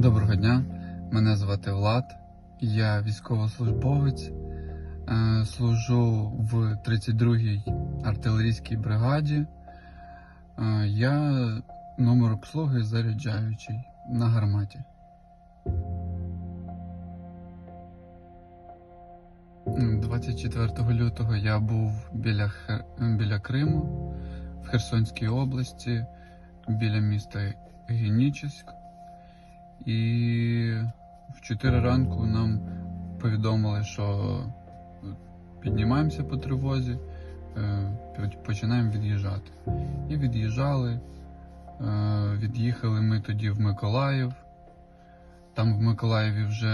Доброго дня, мене звати Влад, я військовослужбовець, е, служу в 32-й артилерійській бригаді. Е, Я номер обслуги заряджаючий на гарматі. 24 лютого я був біля, Хе- біля Криму в Херсонській області, біля міста Генічеськ. І в 4 ранку нам повідомили, що піднімаємося по тривозі, е, починаємо від'їжджати. І від'їжджали. Е, Від'їхали ми тоді в Миколаїв. Там в Миколаєві вже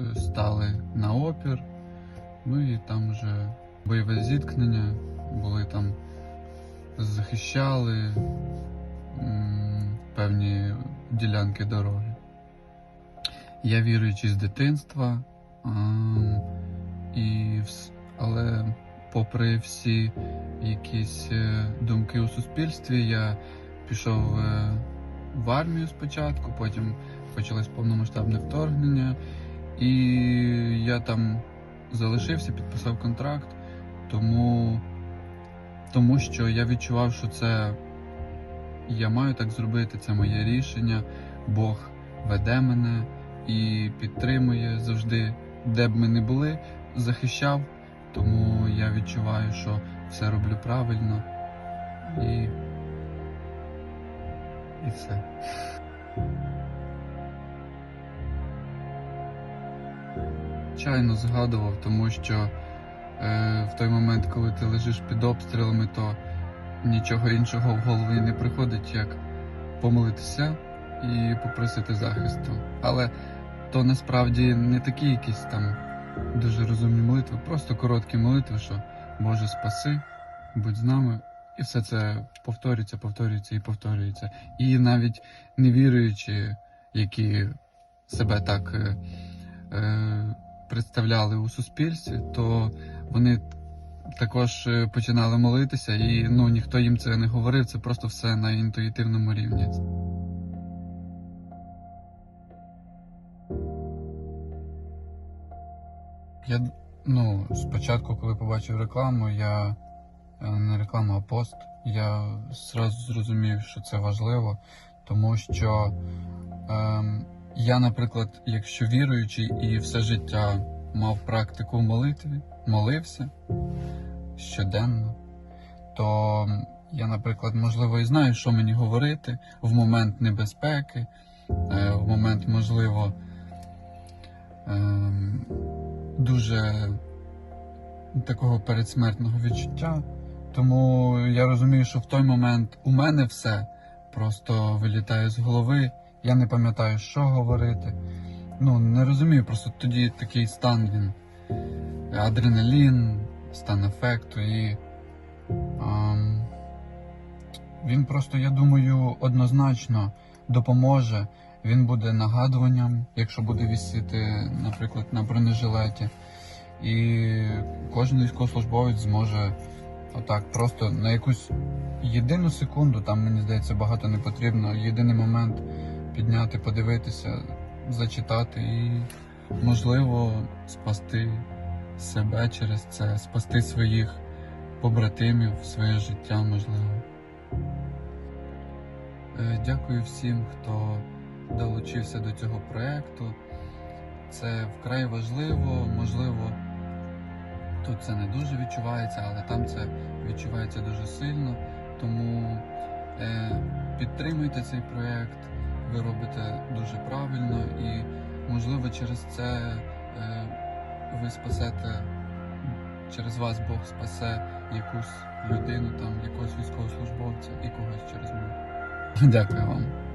е, стали на опір. Ну і там вже бойове зіткнення, були там, захищали певні ділянки дороги. Я віруючий з дитинства, і, але попри всі якісь е, думки у суспільстві, я пішов е, в армію спочатку, потім почалось повномасштабне вторгнення, і я там залишився, підписав контракт, тому, тому що я відчував, що це я маю так зробити, це моє рішення. Бог веде мене і підтримує завжди, де б ми не були, захищав. Тому я відчуваю, що все роблю правильно і, і все. Звичайно, згадував, тому що е, в той момент, коли ти лежиш під обстрілами, то нічого іншого в голову не приходить, як помолитися і попросити захисту. Але то насправді не такі якісь там дуже розумні молитви, просто короткі молитви, що Боже спаси, будь з нами. І все це повторюється, повторюється і повторюється. І навіть невіруючі, які себе так е, е, представляли у суспільстві, то вони також е, починали молитися, і ну ніхто їм це не говорив, це просто все на інтуїтивному рівні. Я ну, спочатку, коли побачив рекламу, я е, не рекламу, а пост, я зразу зрозумів, що це важливо, тому що ем, я, наприклад, якщо віруючий і все життя мав практику в молитві, молився щоденно, то я, наприклад, можливо, і знаю, що мені говорити в момент небезпеки, е, в момент, можливо, ем, дуже такого передсмертного відчуття. Тому я розумію, що в той момент у мене все просто вилітає з голови. Я не пам'ятаю, що говорити. Ну, не розумію, просто тоді такий стан він. Адреналін, стан ефекту і. ам, він просто, я думаю, однозначно допоможе. Він буде нагадуванням, якщо буде вісіти, наприклад, на бронежилеті. І кожен військовослужбовець зможе отак просто на якусь єдину секунду, там мені здається багато не потрібно, єдиний момент підняти, подивитися, зачитати і, можливо, спасти себе через це, спасти своїх побратимів, своє життя, можливо. Е, Дякую всім, хто долучився до цього проєкту. Це вкрай важливо, можливо, тут це не дуже відчувається, але там це відчувається дуже сильно. Тому е, підтримуйте цей проєкт, ви робите дуже правильно і, можливо, через це е, ви спасете, через вас Бог спасе якусь людину, там, якогось військовослужбовця і когось через мене. Дякую вам.